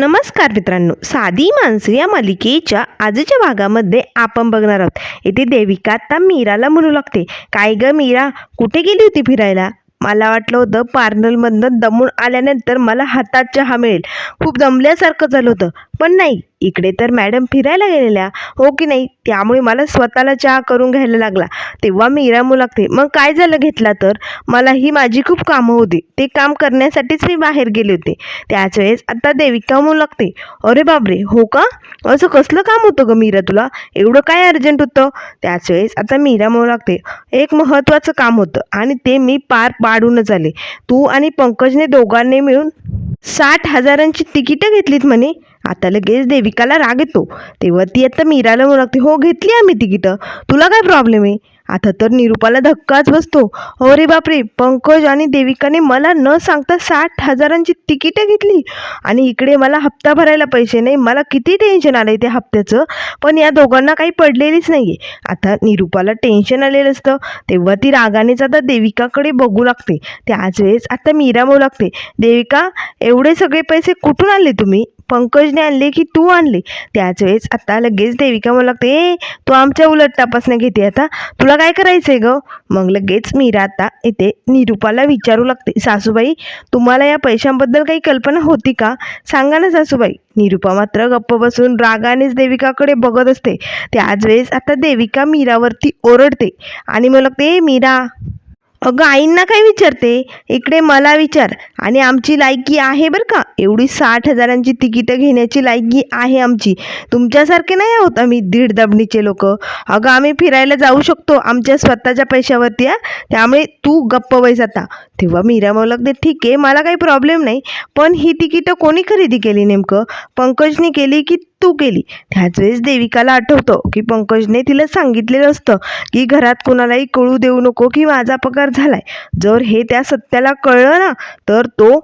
नमस्कार मित्रांनो. साधी माणसं या मालिकेच्या आजच्या भागामध्ये आपण बघणार आहोत. येथे देविका आता मीराला म्हणू लागते. काय ग मीरा कुठे गेली होती फिरायला? मला वाटलं होतं पार्नलमधनं दमून आल्यानंतर मला हातात चहा मिळेल. खूप दमल्यासारखं झालं होतं. पण नाही इकडे तर मॅडम फिरायला गेलेल्या. हो की नाही? त्यामुळे मला स्वतःला चहा करून घ्यायला लागला. तेव्हा मीरा इरामू लागते. मग काय झालं घेतला तर? मला ही माझी खूप कामं होती. ते काम करण्यासाठीच मी बाहेर गेले होते. त्याच वेळेस आता देविका म्हणू लागते. अरे बापरे! हो का? असं कसलं काम होतं ग मीरा तुला? एवढं काय अर्जंट होतं? त्याच वेळेस आता मीरा म्हणू लागते. एक महत्त्वाचं काम होतं आणि ते मी पार पाडूनच आले. तू आणि पंकजने दोघांनी मिळून साठ हजारांची तिकीटं घेतलीत म्हणे. आता लगेच देविकाला राग येतो. तेव्हा ती आता मीराला ओळखते लागते हो घेतली आम्ही तिकीटं. तुला काय प्रॉब्लेम आहे? आता तर निरूपाला धक्काच बसतो. अरे बापरे पंकज आणि देविकाने मला न सांगता साठ हजारांची तिकीटं घेतली. आणि इकडे मला हप्ता भरायला पैसे नाही. मला किती टेन्शन आलं आहे त्या हप्त्याचं? पण या दोघांना काही पडलेलीच नाही आहे आता निरूपाला टेन्शन आलेलं असतं. तेव्हा ती रागानेच आता देविकाकडे बघू लागते. त्याच वेळेस आता मीरा म्हणू लागते देविका एवढे सगळे पैसे कुठून आले तुम्ही? पंकजने आणले की तू आणले? त्याच वेळेस आता लगेच देविका मला लागते ए तू आमच्या उलट तपासण्या घेते आता. तुला काय करायचंय ग? मग लगेच मीरा आता इथे निरूपाला विचारू लागते सासूबाई तुम्हाला या पैशांबद्दल काही कल्पना होती का? सांगा ना सासूबाई. निरूपा मात्र गप्प बसून रागानेच देविकाकडे बघत असते. त्याच वेळेस आता देविका मीरावरती ओरडते आणि मग लागते "ए, मीरा अगं आईंना काय विचारते? इकडे मला विचार. आणि आमची लायकी आहे बरं का? एवढी साठ हजारांची तिकीटं घेण्याची लायकी आहे आमची. तुमच्यासारखे नाही आहोत आम्ही दीड दबणीचे लोक. अगं आम्ही फिरायला जाऊ शकतो आमच्या स्वतःच्या पैशावरती हा? त्यामुळे तू गप्प बैस आता. तेव्हा मीरा मग दे ठीक आहे मला काही प्रॉब्लेम नाही. पण ही तिकीटं कोणी खरेदी केली नेमकं? पंकजने केली की तू केली त्याच वेळेस देविकाला आठवतं की पंकजने तिला सांगितलेलं असतं की घरात कोणालाही कळू देऊ नको की माझा पगार झालाय. जर हे त्या सत्याला कळलं ना तर तो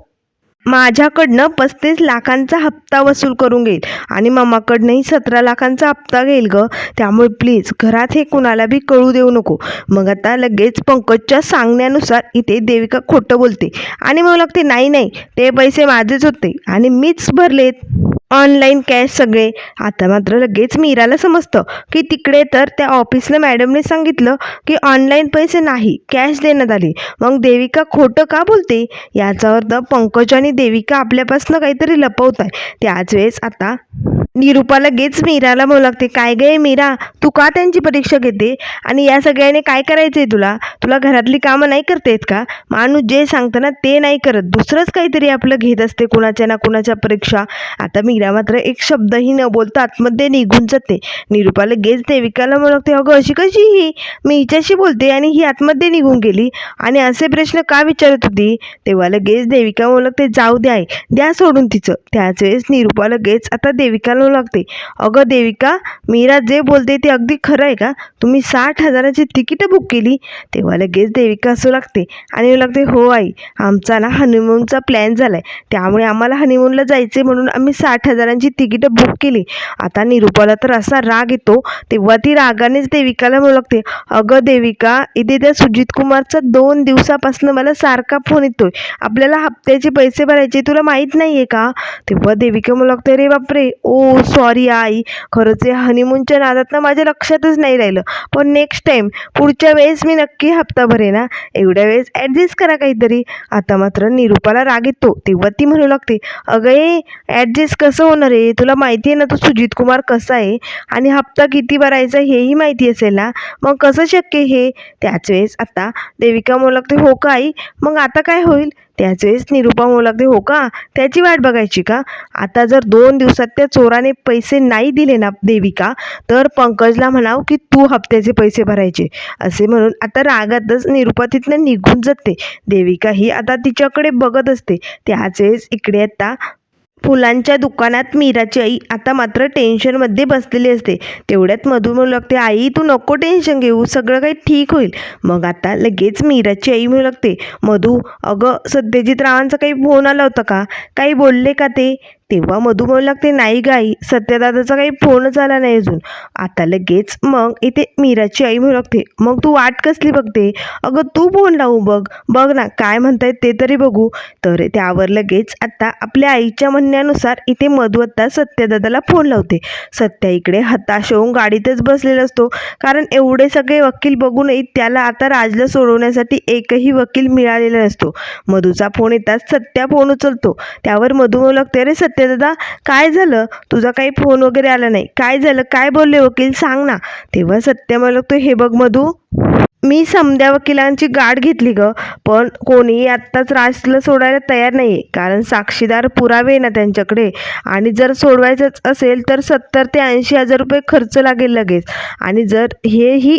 माझ्याकडनं पस्तीस लाखांचा हप्ता वसूल करून घेईल. आणि मामाकडनंही सतरा लाखांचा हप्ता घेईल ग. त्यामुळे प्लीज घरात हे कुणाला बी कळू देऊ नको. मग आता लगेच पंकजच्या सांगण्यानुसार इथे देविका खोटं बोलते. आणि मग लागते नाही नाही ते पैसे माझेच होते आणि मीच भरलेत. ऑनलाईन कॅश सगळे. आता मात्र लगेच मीराला समजतं की तिकडे तर त्या ऑफिसला मॅडमने सांगितलं की ऑनलाईन पैसे नाही कॅश देण्यात आली. मग देविका खोटं का बोलते? याचा अर्थ पंकज आणि देविका आपल्यापासून काहीतरी लपवत आहे त्याच वेळेस आता निरूपा लगेच मीराला म्हणू लागते काय गे मीरा? तू का त्यांची परीक्षा घेते? आणि या सगळ्याने काय करायचं आहे तुला? तुला घरातली कामं नाही करता येत का? माणूस जे सांगतं ना ते नाही करत. दुसरंच काहीतरी आपलं घेत असते कुणाच्या ना कुणाच्या परीक्षा. आता मी मीरा मात्र एक शब्दही न बोलता आतमध्ये निघून जाते. निरूपा लगेच देविकाला म्हणते अगं अशी कशी ही? मी हिच्याशी बोलते आणि ही आतमध्ये निघून गेली. आणि असे प्रश्न का विचारत होती? तेव्हा लगेच देविका ओळखते जाऊ द्या द्या सोडून तिचं. त्याच वेळेस निरूपा लगेच आता देविकाला ओळखते लागते अगं देविका मीरा जे बोलते ते अगदी खरं आहे का? तुम्ही साठ हजाराची तिकीटं बुक केली? तेव्हा लगेच देविका असू लागते आणि लागते हो आई आमचा ना हनीमूनचा प्लॅन झाला आहे त्यामुळे आम्हाला हनीमूनला जायचे म्हणून आम्ही साठ आठ हजारांची तिकीटं बुक केली. आता निरुपाला तर असा राग येतो तेव्हा ती रागानेच देविकाला म्हणू लागते. अगं देविका इथे त्या सुजित कुमारचा दोन दिवसापासून मला सारखा फोन येतोय. आपल्याला हप्त्याचे पैसे भरायचे तुला माहीत नाही आहे का? तेव्हा देविका म्हणू लागते रे बापरे! ओ सॉरी आई. खरंच या हनीमूनच्या नादात ना माझ्या लक्षातच नाही राहिलं. पण नेक्स्ट टाईम पुढच्या वेळेस मी नक्की हप्ता भरे ना एवढ्या वेळेस ॲडजस्ट करा काहीतरी. आता मात्र निरुपाला राग येतो तेव्हा ती म्हणू लागते अगं हे ॲडजस्ट कसं होणार आहे? तुला माहिती आहे ना तो सुजित कुमार कसा आहे? आणि हप्ता किती भरायचा हेही माहिती असेल ना? मग कसं शक्य हे? त्याच वेळेस आता देविका म्हणू हो का आई? मग आता काय होईल? त्याच वेळेस निरूपा म्हणू हो का? त्याची वाट बघायची का? आता जर दोन दिवसात त्या चोराने पैसे नाही दिले ना देविका तर पंकजला म्हणाव की तू हप्त्याचे पैसे भरायचे. असे म्हणून आता रागातच निरूपा तिथनं निघून जाते. देविका ही आता तिच्याकडे बघत असते. त्याच वेळेस इकडे आता फुलांच्या दुकानात मीराची आई आता मात्र टेन्शनमध्ये बसलेली असते. तेवढ्यात मधू म्हणू लागते आई तू नको टेन्शन घेऊ सगळं काही ठीक होईल. मग आता लगेच मीराची आई म्हणू लागते मधू अगं सत्यजित रावांचा काही फोन आला होता का? काही बोलले का ते? तेव्हा मधू लागते नाही गाई सत्यदादाचा काही फोनच आला नाही अजून. आता लगेच मग इथे मीराची आई म्हणू लागते मग तू वाट कसली बघते? अगं तू फोन लावू बघ बघ ना काय म्हणतायत ते तरी बघू. तर त्यावर लगेच आता आपल्या आईच्या म्हणण्यानुसार इथे मधू आता सत्यदादाला फोन लावते. सत्या इकडे हताश होऊन गाडीतच बसलेला असतो कारण एवढे सगळे वकील बघूनही त्याला आता राजला सोडवण्यासाठी एकही वकील मिळालेला नसतो. मधूचा फोन येताच सत्या फोन उचलतो. त्यावर मधू लागते अरे सत्यदादा काय झालं? तुझा काही फोन वगैरे आला नाही. काय झालं? काय बोलले वकील? सांग ना. तेव्हा सत्य म्हणू तू हे बघ मधू मी समद्या वकिलांची गाठ घेतली ग पण कोणीही आत्ताच राजला सोडायला तयार नाही आहे कारण साक्षीदार पुरावे ना त्यांच्याकडे. आणि जर सोडवायचंच असेल तर सत्तर ते ऐंशी हजार रुपये खर्च लागेल लगेच. आणि जर हेही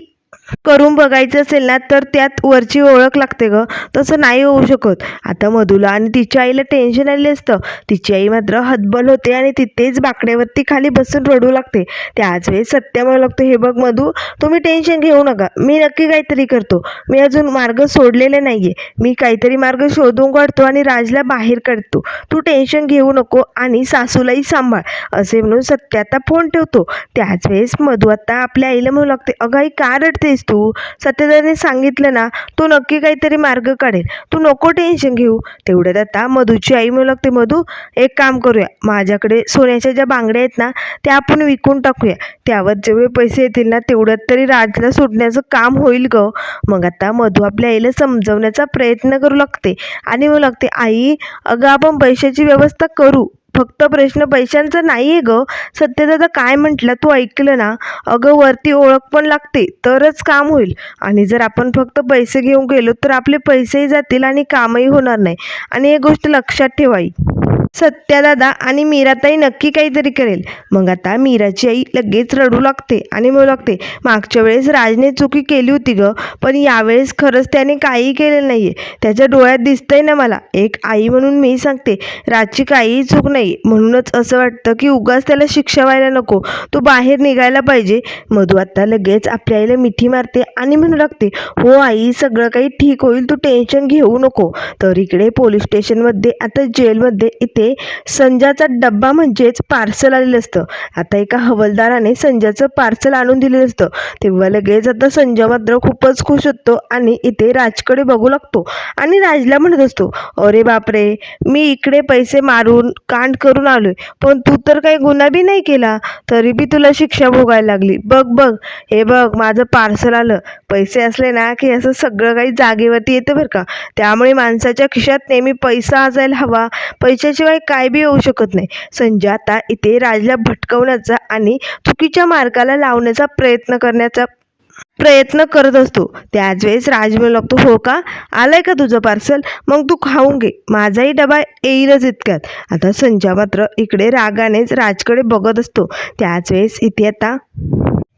करून बघायचं असेल ना तर त्यात वरची ओळख लागते ग. तसं नाही होऊ शकत. आता मधुला आणि तिच्या आईला टेन्शन आले असतं. तिची आई मात्र हतबल होते आणि तिथेच बाकड्यावरती खाली बसून रडू लागते. त्याच वेळेस सत्या म्हणू लागतो हे बघ मधू तुम्ही टेन्शन घेऊ नका. मी नक्की काहीतरी करतो. मी अजून मार्ग सोडलेले नाही आहे मी काहीतरी मार्ग शोधून काढतो आणि राजला बाहेर काढतो. तू टेन्शन घेऊ नको आणि सासूलाही सांभाळ. असे म्हणून सत्या आता फोन ठेवतो. त्याच वेळेस मधू आता आपल्या आईला म्हणू लागते अगं आई का रडतेस तू? सत्यदाने सांगितलं ना तू नक्की काहीतरी मार्ग काढेल. तू नको टेन्शन घेऊ. तेवढ्यात आता मधूची आई म्हणू लागते मधू एक काम करूया. माझ्याकडे सोन्याच्या ज्या बांगड्या आहेत ना त्या आपण विकून टाकूया. त्यावर जेवढे पैसे येतील ना तेवढ्यात तरी राजला सोडण्याचं काम होईल ग. मग आता मधू आपल्या आईला समजवण्याचा प्रयत्न करू लागते. आणि म्हणू लागते आई अगं आपण पैशाची व्यवस्था करू. फक्त प्रश्न पैशांचा नाही आहे ग. सत्यदादा काय म्हटलं तू ऐकलं ना? अगं वरती ओळख पण लागते तरच काम होईल. आणि जर आपण फक्त पैसे घेऊन गेलो तर आपले पैसेही जातील आणि कामही होणार नाही. आणि ही गोष्ट लक्षात ठेवाई सत्यादादा आणि मीराताई नक्की काहीतरी करेल. मग आता मीराची आई लगेच रडू लागते आणि म्हणू लागते मागच्या वेळेस राजने चुकी केली होती ग पण यावेळेस खरंच त्याने काहीही केलेलं आहे त्याच्या डोळ्यात दिसतंय ना मला. एक आई म्हणून मी सांगते राजची काहीही चूक नाही. म्हणूनच असं वाटतं की उगाच त्याला शिक्षा व्हायला नको. तू बाहेर निघायला पाहिजे. मधू आता लगेच आपल्या आईला मिठी मारते आणि म्हणू लागते हो आई सगळं काही ठीक होईल. तू टेन्शन घेऊ नको. तर इकडे पोलीस स्टेशनमध्ये आता जेलमध्ये इथे संजाचा डब्बा म्हणजेच पार्सल आलेलं असतं. आता एका हवलदाराने संजाचं पार्सल आणून दिलेलं असतं. तेव्हा लगेच आता संजय मात्र खूपच खुश होतो आणि इथे राजकडे बघू लागतो आणि राजला म्हणत असतो अरे बापरे मी इकडे पैसे मारून कांड करून आलोय पण तू तर काही गुन्हा बी नाही केला तरी बी तुला शिक्षा भोगायला लागली. बघ बघ हे बघ माझं पार्सल आलं. पैसे असले ना की असं सगळं काही जागेवरती येतं बरं का. त्यामुळे माणसाच्या खिशात नेहमी पैसा असायला हवा. पैशाची शिवाय काय बी होऊ शकत नाही. संजय आता इथे राजला भटकवण्याचा आणि चुकीच्या मार्गाला लावण्याचा प्रयत्न करण्याचा प्रयत्न करत असतो. त्याच वेळेस राज म्हणू लागतो हो का? आलंय का तुझं पार्सल मग तू खाऊन घे. माझाही डबा येईलच इतक्यात. आता संजय मात्र इकडे रागानेच राजकडे बघत असतो. त्याच वेळेस इथे आता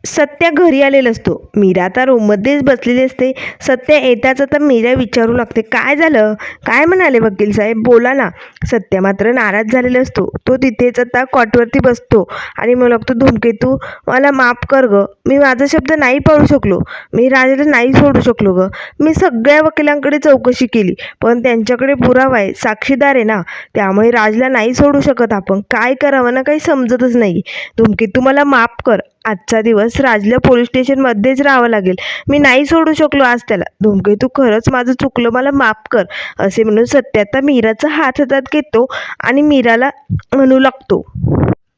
सत्या घरी आलेला असतो. मीरा आता रूममध्येच बसलेली असते. सत्या येताच आता मीरा विचारू लागते काय झालं? काय म्हणाले वकील साहेब? बोला ना. सत्या मात्र नाराज झालेला असतो. तो तिथेच आता कॉटवरती बसतो आणि मग लागतो धूमकेतू मला माफ कर ग. मी माझा शब्द नाही पाळू शकलो. मी राजाला नाही सोडू शकलो ग. मी सगळ्या वकिलांकडे चौकशी केली पण त्यांच्याकडे पुरावा आहे. साक्षीदार आहे ना. त्यामुळे राजला नाही सोडू शकत आपण. काय करावं ना काही समजतच नाही. धूमकेतू मला माफ कर. आजचा दिवस राजला पोलीस स्टेशनमध्येच राहावं लागेल. मी नाही सोडू शकलो आज त्याला. धुमके तू खरंच माझं चुकलं मला माफ कर असे म्हणून सत्य आता मीराचा हात हातात घेतो आणि मीराला म्हणू लागतो.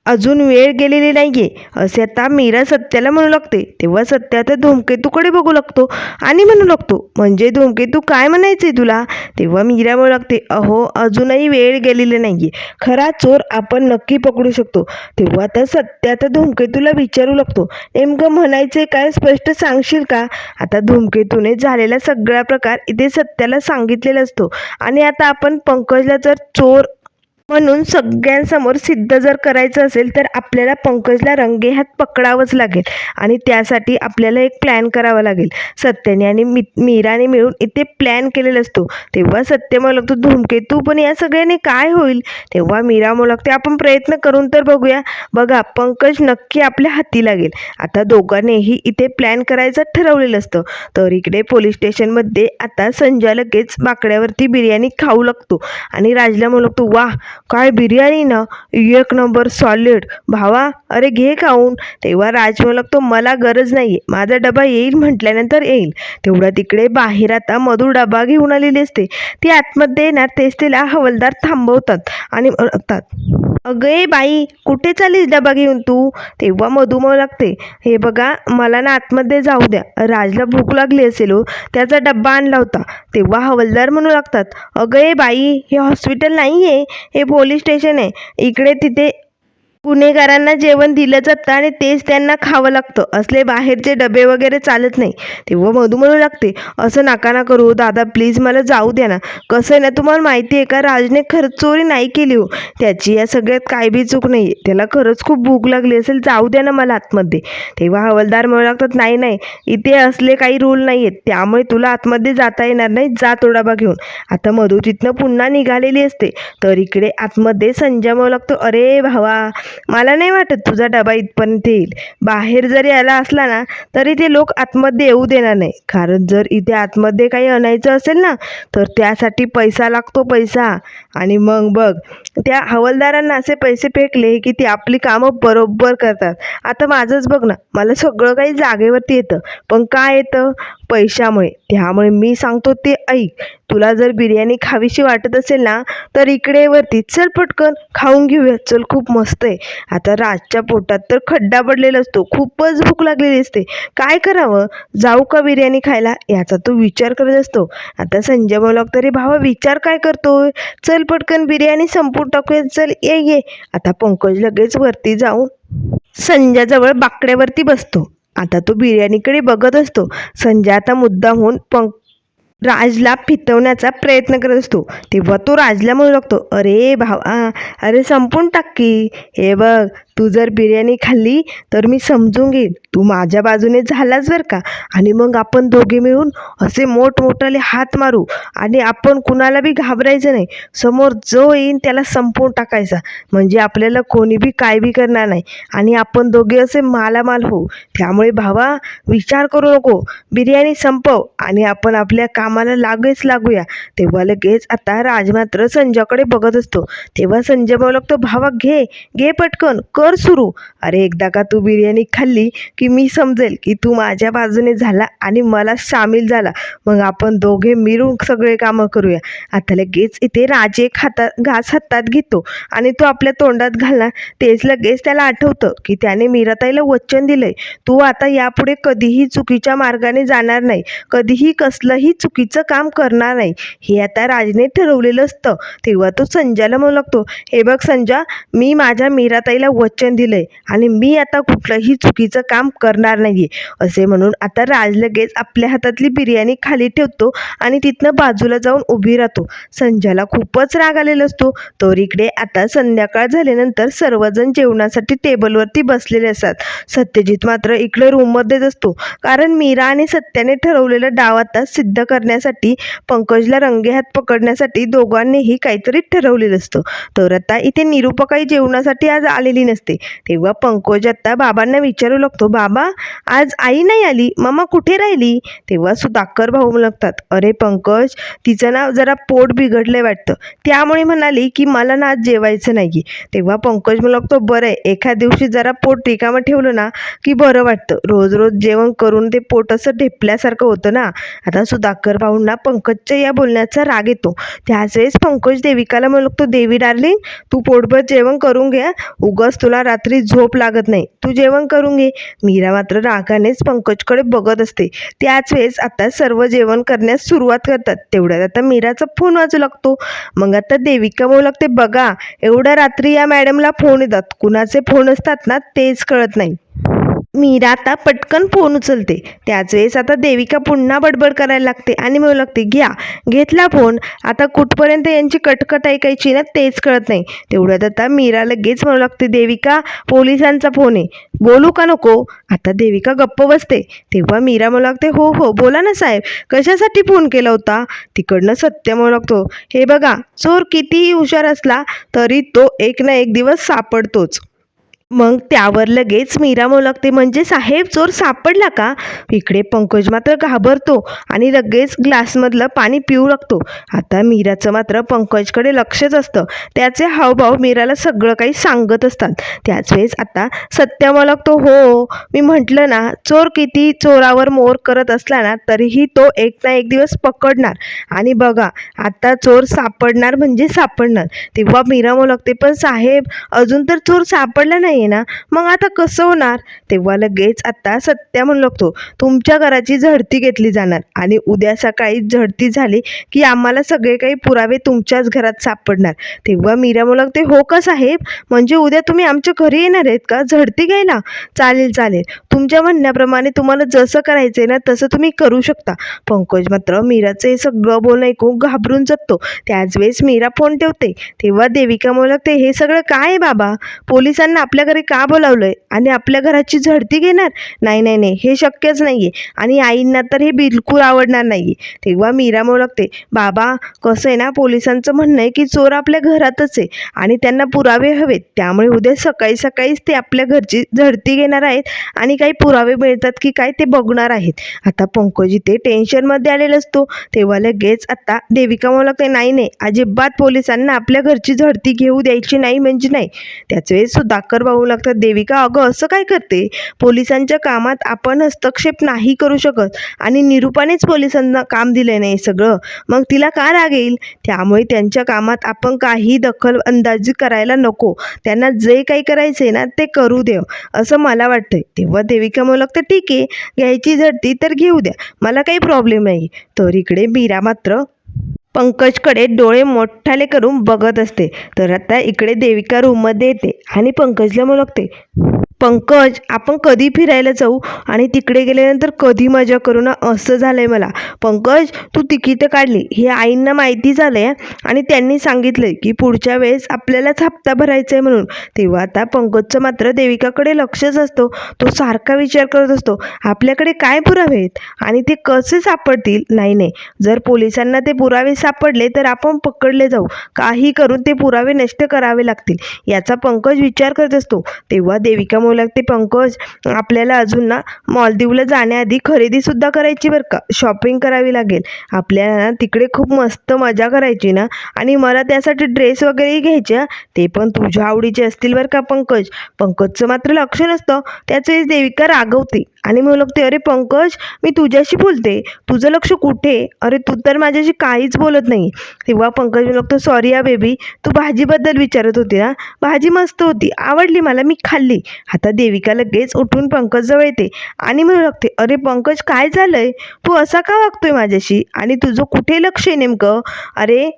अजून वेळ गेलेली नाही आहे असे आता मीरा सत्याला म्हणू लागते तेव्हा सत्या आता धूमकेतूकडे बघू लागतो आणि म्हणू लागतो म्हणजे धूमकेतू काय म्हणायचं आहे तुला? तेव्हा मीरा म्हणू लागते अहो अजूनही वेळ गेलेली आहे खरा चोर आपण नक्की पकडू शकतो. तेव्हा आता सत्या आता धूमकेतूला विचारू लागतो नेमकं म्हणायचं काय? स्पष्ट सांगशील का? आता धूमकेतूने झालेला सगळा प्रकार इथे सत्याला सांगितलेला असतो. आणि आता आपण पंकजला जर चोर म्हणून सगळ्यांसमोर सिद्ध जर करायचं असेल तर आपल्याला पंकजला रंगेहात पकडावंच लागेल. आणि त्यासाठी आपल्याला एक प्लॅन करावा लागेल. सत्याने आणि मी मीराने मिळून इथे प्लॅन केलेला असतो. तेव्हा सत्य मला धूमकेतू पण या सगळ्याने काय होईल? तेव्हा मीरा मला लागते आपण प्रयत्न करून तर बघूया. बघा पंकज नक्की आपल्या हाती लागेल. आता दोघांनीही इथे प्लॅन करायचं ठरवलेलं असतं. तर इकडे पोलीस स्टेशनमध्ये आता संजय लगेच बाकड्यावरती बिर्याणी खाऊ लागतो. आणि राजला म्हणू लागतो वा काय बिर्याणी ना एक नंबर सॉलिड भावा अरे घे खाऊन. तेव्हा राज तो मला गरज नाही आहे माझा डबा येईल म्हटल्यानंतर येईल. तेवढा तिकडे बाहेर आता मधू डबा घेऊन आलेली असते. ती आतमध्ये येणार तेच तिला हवलदार थांबवतात आणि म्हणतात अगं ए बाई कुठे चालीस डबा घेऊन तू? तेव्हा मधू लागते हे बघा मला ना आतमध्ये जाऊ द्या. राजला भूक लागली असेल हो. त्याचा डब्बा आणला होता. तेव्हा हवलदार म्हणू लागतात अगं ए बाई हे हॉस्पिटल नाही आहे हे पोलीस स्टेशन आहे. इकडे तिथे गुन्हेगारांना जेवण दिलं जातं आणि तेच त्यांना खावं लागतं. असले बाहेरचे डबे वगैरे चालत नाही. तेव्हा मधू म्हणू लागते. असं नका ना करू. दादा प्लीज मला जाऊ द्या ना. कसं आहे ना तुम्हाला माहिती आहे का? राजने खरंच चोरी नाही केली हो. त्याची या सगळ्यात काय बी चूक नाही. आहे त्याला खरंच खूप भूक लागली असेल जाऊ द्या ना मला आतमध्ये. तेव्हा हवालदार म्हणू लागतात नाही नाही. इथे असले काही रूल नाही आहेत त्यामुळे तुला आतमध्ये जाता येणार नाही. जा तोडाबा घेऊन. आता मधू तिथनं पुन्हा निघालेली असते तर इकडे आतमध्ये संजय म्हणू लागतो अरे भावा मला नाही वाटत तुझा डबा इथपर्यंत येईल. बाहेर जरी आला असला ना तरी ते लोक आतमध्ये येऊ देणार नाही. कारण जर इथे आतमध्ये काही आणायचं असेल ना तर त्यासाठी पैसा लागतो पैसा. आणि मग बघ त्या हवालदारांना असे पैसे फेकले की ते आपली कामं बरोबर करतात. आता माझंच बघ ना मला सगळं काही जागेवरती येतं. पण काय येतं? पैशामुळे. त्यामुळे मी सांगतो ते ऐक. तुला जर बिर्याणी खावीशी वाटत असेल ना तर इकडे वरती चल पटकन खाऊन घेऊया. चल खूप मस्त आहे. आता राजच्या पोटात तर खड्डा पडलेला असतो. खूपच भूक लागलेली असते. काय करावं? जाऊ का बिर्याणी खायला? याचा तो विचार करत असतो. आता संजय बोलक तरी भावा विचार काय करतोय? चल पटकन बिर्याणी संपून टाकूया. चल ये ये. आता पंकज लगेच वरती जाऊन संजयजवळ बाकड्यावरती बसतो. आता तो बिर्याणीकडे बघत असतो. संजय आता मुद्दाम होऊन पंक राजला फितवण्याचा प्रयत्न करत असतो. तेव्हा तो राजला म्हणू लागतो अरे भावा अरे संपून टाक. की हे बघ तू जर बिर्याणी खाल्ली तर मी समजून घेईन. तू माझ्या बाजूने झालाच बरं का? आणि मग आपण दोघे मिळून असे मोठमोठाले हात मारू आणि आपण कुणाला बी घाबरायचं नाही. समोर जो येईन त्याला संपवून टाकायचा. म्हणजे आपल्याला कोणी बी काय बी करणार नाही. आणि आपण दोघे असे मालामाल होऊ. त्यामुळे भावा विचार करू नको. बिर्याणी संपव आणि आपण आपल्या कामाला लागेच लागूया. तेव्हा लगेच आता राज मात्र संजयकडे बघत असतो. तेव्हा संजय मला लागतो भावा घे घे पटकन. कर. सुरू. अरे एकदा का तू बिर्याणी खाल्ली की मी समजेल की तू माझ्या बाजूने झाला आणि मला सामील झाला. मग आपण दोघे मिळून सगळे कामं करूया. आता लगेच इथे राजे हातात घास हातात घेतो आणि तो आपल्या तोंडात घालणार. तेच लगेच त्याला आठवतं की त्याने मीराताईला वचन दिलंय. तू आता यापुढे कधीही चुकीच्या मार्गाने जाणार नाही. कधीही कसलंही चुकीचं काम करणार नाही. हे आता राजने ठरवलेलं असतं. तेव्हा तो संजयला म्हणू लागतो हे बघ संजय मी माझ्या मीराताईला वचन दिलंय. आणि मी आता कुठलंही चुकीचं काम करणार नाही असे म्हणून आता राज लगेच आपल्या हातातली बिर्याणी खाली ठेवतो आणि तिथनं बाजूला जाऊन उभी राहतो. संजयला खूपच राग आलेला असतो. तर इकडे आता संध्याकाळ झाल्यानंतर सर्वजण जेवणासाठी टेबलवरती बसलेले असतात. सत्यजित मात्र इकडे रूममध्येच असतो. कारण मीरा आणि सत्याने ठरवलेला डाव आता सिद्ध करण्यासाठी पंकजला रंगेहात पकडण्यासाठी दोघांनीही काहीतरी ठरवलेलं असतं. तर आता इथे निरूपकाई जेवणासाठी आज आलेली नसते. तेव्हा पंकज आता बाबांना विचारू लागतो बाबा आज आई नाही आली मामा कुठे राहिली? तेव्हा सुधाकर भाऊ लागतात अरे पंकज तिचं ना जरा पोट बिघडलंय वाटतं. त्यामुळे म्हणाली की मला ना आज जेवायचं नाही तेव्हा पंकज मला लागतो बरं आहे एखाद दिवशी जरा पोट रिकामं ठेवलं ना की बरं वाटतं. रोज रोज जेवण करून ते पोट असं ढेपल्यासारखं होतं ना. आता सुधाकर भाऊंना पंकजच्या या बोलण्याचा राग येतो. त्याच वेळेस पंकज देविकाला म्हणू लागतो देवी डार्लिंग तू पोटभर जेवण करून घ्या उगाच तुला रात्री झोप लागत नाही. तू जेवण करून घे. मीरा मात्र रागानेच पंकजकडे बघत असते. त्याच वेळेस आता सर्व जेवण करण्यास सुरुवात करतात. तेवढ्यात आता मीराचा फोन वाजू लागतो. मग आता देविका बोलू लागते बघा एवढ्या रात्री या मॅडमला फोन येतात. कुणाचे फोन असतात ना तेच कळत नाही. मीरा आता पटकन फोन उचलते. त्याच वेळेस आता देविका पुन्हा बडबड करायला लागते आणि म्हणू लागते घ्या घेतला फोन. आता कुठपर्यंत यांची कटकट ऐकायची ना तेच कळत नाही. तेवढ्यात आता मीरा लगेच म्हणू लागते देविका पोलिसांचा फोन आहे. बोलू का नको? आता देविका गप्प बसते. तेव्हा मीरा म्हणू लागते हो हो बोला ना साहेब. कशासाठी फोन केला होता? तिकडनं सत्य म्हणू लागतो हे बघा चोर कितीही हुशार असला तरी तो एक ना एक दिवस सापडतोच. मग त्यावर लगेच मीरा लागते म्हणजे साहेब चोर सापडला का? इकडे पंकज मात्र घाबरतो आणि लगेच ग्लासमधलं पाणी पिऊ लागतो. आता मीराचं मात्र पंकजकडे लक्षच असतं. त्याचे हावभाव मीराला सगळं काही सांगत असतात. त्याच वेळेस आता सत्य लागतो हो मी म्हटलं ना चोर किती चोरावर मोर करत असला ना तरीही तो एक ना एक दिवस पकडणार. आणि बघा आता चोर सापडणार म्हणजे सापडणार. तेव्हा मीरा लागते पण साहेब अजून तर चोर सापडला नाही. नाही ना मग आता कसं होणार? तेव्हा लगेच आता सत्या म्हणू लागतो. तुमच्या घराची झडती घेतली जाणार आणि उद्या सकाळी झडती झाली की आम्हाला सगळे काही पुरावे तुमच्याच घरात सापडणार. तेव्हा मीरा म्हणू लागते हो का साहेब? म्हणजे उद्या तुम्ही आमच्या घरी येणार आहेत का? झडती घ्यायला? चालेल चालेल. तुमच्या म्हणण्याप्रमाणे तुम्हाला जसं करायचं आहे ना तसं तुम्ही करू शकता. पंकज मात्र मीराचं हे सगळं बोलणं ऐकून घाबरून जातो त्याच वेळेस मीरा फोन ठेवते. तेव्हा देविका म्हणू लागते हे सगळं काय आहे बाबा? पोलिसांना आपल्या घरी का बोलावलंय? आणि आपल्या घराची झडती घेणार? नाही नाही नाही हे शक्यच नाही आहे आणि आईंना तर हे बिलकुल आवडणार नाही तेव्हा मीरा म्हणू लागते बाबा कसं आहे ना पोलिसांचं म्हणणं आहे की चोर आपल्या घरातच आहे. आणि त्यांना पुरावे हवेत. त्यामुळे उद्या सकाळी सकाळीच ते आपल्या घरची झडती घेणार आहेत. आणि काही पुरावे मिळतात की काय ते बघणार आहेत. आता पंकज इथे टेन्शनमध्ये आलेला असतो तेव्हा लगेच आता देविका म्हणू लागते नाही नाही अजिबात पोलिसांना आपल्या घरची झडती घेऊ द्यायची नाही म्हणजे नाही. त्याच वेळेस सुधाकर भाऊ लागतात देविका अगं असं काय करते? पोलिसांच्या कामात आपण हस्तक्षेप नाही करू शकत आणि निरूपानेच पोलिसांना काम दिलं नाही सगळं. मग तिला का राग येईल? त्यामुळे त्यांच्या कामात आपण काही दखल अंदाजी करायला नको. त्यांना जे काही करायचं आहे ना ते करू देव. असं मला वाटतंय. तेव्हा देविका म्हणू लागतं ठीक आहे. घ्यायची झडती तर घेऊ द्या. मला काही प्रॉब्लेम नाही. तर इकडे मीरा मात्र पंकजकडे डोळे मोठाले करून बघत असते. तर आता इकडे देविका रूममध्ये येते आणि पंकजला मुलगते. पंकज आपण कधी फिरायला जाऊ? आणि तिकडे गेल्यानंतर कधी मजा करू ना? असं झालंय मला. पंकज तू तिकीटं काढली. हे आईंना माहिती झालंय आणि त्यांनी सांगितलंय की पुढच्या वेळेस आपल्यालाच हप्ता भरायचा आहे म्हणून. तेव्हा आता पंकजचं मात्र देविकाकडे लक्षच असतो. तो सारखा विचार करत असतो आपल्याकडे काय पुरावे आहेत? आणि ते कसे सापडतील? नाही नाही. जर पोलिसांना ते पुरावे सापडले तर आपण पकडले जाऊ. काही करून ते पुरावे नष्ट करावे लागतील. याचा पंकज विचार करत असतो. तेव्हा देविका म्हणू लागते पंकज आपल्याला अजून ना मॉलदीवला जाण्याआधी खरेदीसुद्धा करायची बरं का? शॉपिंग करावी लागेल. आपल्याला ना तिकडे खूप मस्त मजा करायची ना? आणि मला त्यासाठी ड्रेस वगैरेही घ्यायचे ते पण तुझ्या आवडीचे असतील बरं का पंकज? पंकजचं मात्र लक्ष नसतं. त्याच देविका रागवते. आणि मग लागते अरे पंकज मी तुझ्याशी बोलते. तुझं लक्ष कुठे? अरे तू तर माझ्याशी काहीच बोलत नाही. तेव्हा पंकज मी लागतो सॉरी या बेबी तू भाजीबद्दल विचारत होती ना? भाजी मस्त होती. आवडली मला. मी खाल्ली. आता देविका लगेच उठून पंकजजवळ येते आणि म्हणू लागते अरे पंकज काय झालंय? तू असा का वागतोय माझ्याशी? आणि तुझं कुठे लक्ष आहे नेमकं? अरे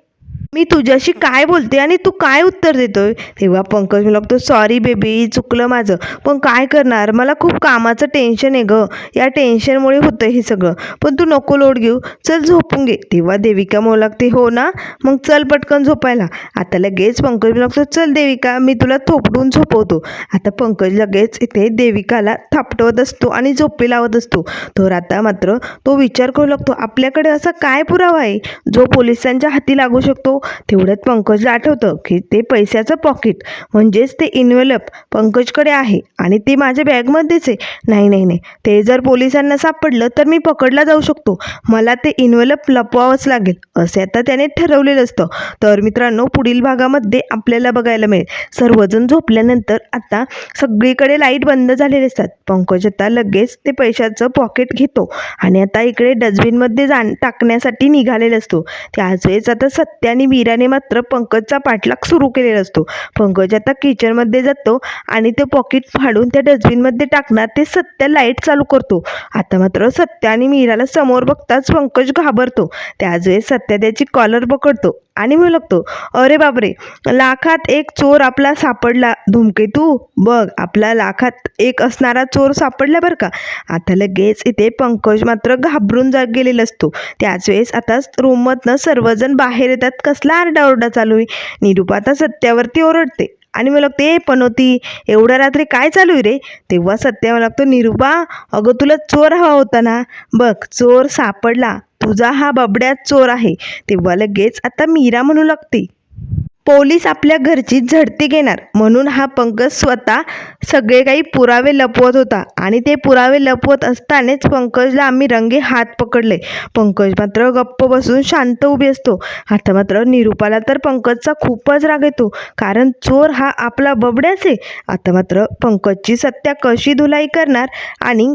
मी तुझ्याशी काय बोलते आणि तू काय उत्तर देतोय? तेव्हा पंकज मी लागतो सॉरी बेबी चुकलं माझं. पण काय करणार? मला खूप कामाचं टेन्शन आहे गं. या टेन्शनमुळे होतं हे सगळं. पण तू नको लोड घेऊ. चल झोपून घे. तेव्हा देविका म्हणू लागते हो ना? मग चल पटकन झोपायला. आता लगेच पंकज म्हणू लागतो चल देविका मी तुला थोपडून झोपवतो. आता पंकज लगेच इथे देविकाला थापटवत असतो आणि झोपी लावत असतो. तर आता मात्र तो विचार करू लागतो आपल्याकडे असा काय पुरावा आहे? जो पोलिसांच्या हाती लागू शकतो तेवढ्यात पंकजला आठवतं की ते पैशाचं पॉकेट म्हणजेच ते इन्व्हेलप पंकजकडे आहे आणि ते माझ्या बॅगमध्येच आहे. नाही नाही नाही. ते जर पोलिसांना सापडलं तर मी पकडला जाऊ शकतो. मला ते इन्व्हेलप लपवावंच लागेल असे आता त्याने ठरवलेलं असतं. तर मित्रांनो पुढील भागामध्ये आपल्याला बघायला मिळेल. सर्वजण झोपल्यानंतर आता सगळीकडे लाइट बंद झालेले असतात. पंकज आता लगेच ते पैशाचं पॉकेट घेतो आणि आता इकडे डस्टबिनमध्ये जाण टाकण्यासाठी निघालेला असतो. त्याच वेळेस आता सत्याने मीराने मात्र पंकजचा पाठलाग सुरू केलेला असतो. पंकज आता किचनमध्ये जातो आणि ते पॉकेट फाडून त्या डस्टबिनमध्ये टाकणार ते सत्य लाइट चालू करतो. आता मात्र सत्य आणि मीराला समोर बघताच पंकज घाबरतो. त्याच वेळेस सत्य त्याची कॉलर पकडतो. आणि म्हणू लागतो अरे बापरे लाखात एक चोर आपला सापडला धूमकेतू बघ आपला लाखात एक असणारा चोर सापडला बरं का? आता लगेच इथे पंकज मात्र घाबरून जा गेलेला असतो. त्याच वेळेस आता रूममधनं सर्वजण बाहेर येतात कसला आरडाओरडा चालू आहे? निरूपा आता सत्यावरती ओरडते. आणि मला लागते "ए, पनोती एवढ्या रात्री काय चालू आहे रे? तेव्हा सत्या मला लागतो निरूपा अगं तुला चोर हवा होता ना? बघ चोर सापडला. तुझा हा बबड्यात चोर आहे. तेव्हा लगेच आता मीरा म्हणू लागते. पोलीस आपल्या घरची झडती घेणार. म्हणून हा पंकज स्वतः सगळे काही पुरावे लपवत होता. आणि ते पुरावे लपवत असतानाच पंकजला आम्ही रंगे हात पकडले. पंकज मात्र गप्प बसून शांत उभी असतो. आता मात्र निरूपाला तर पंकजचा खूपच राग येतो. कारण चोर हा आपला बबड्याच आहे. आता मात्र पंकजची सत्या कशी धुलाई करणार? आणि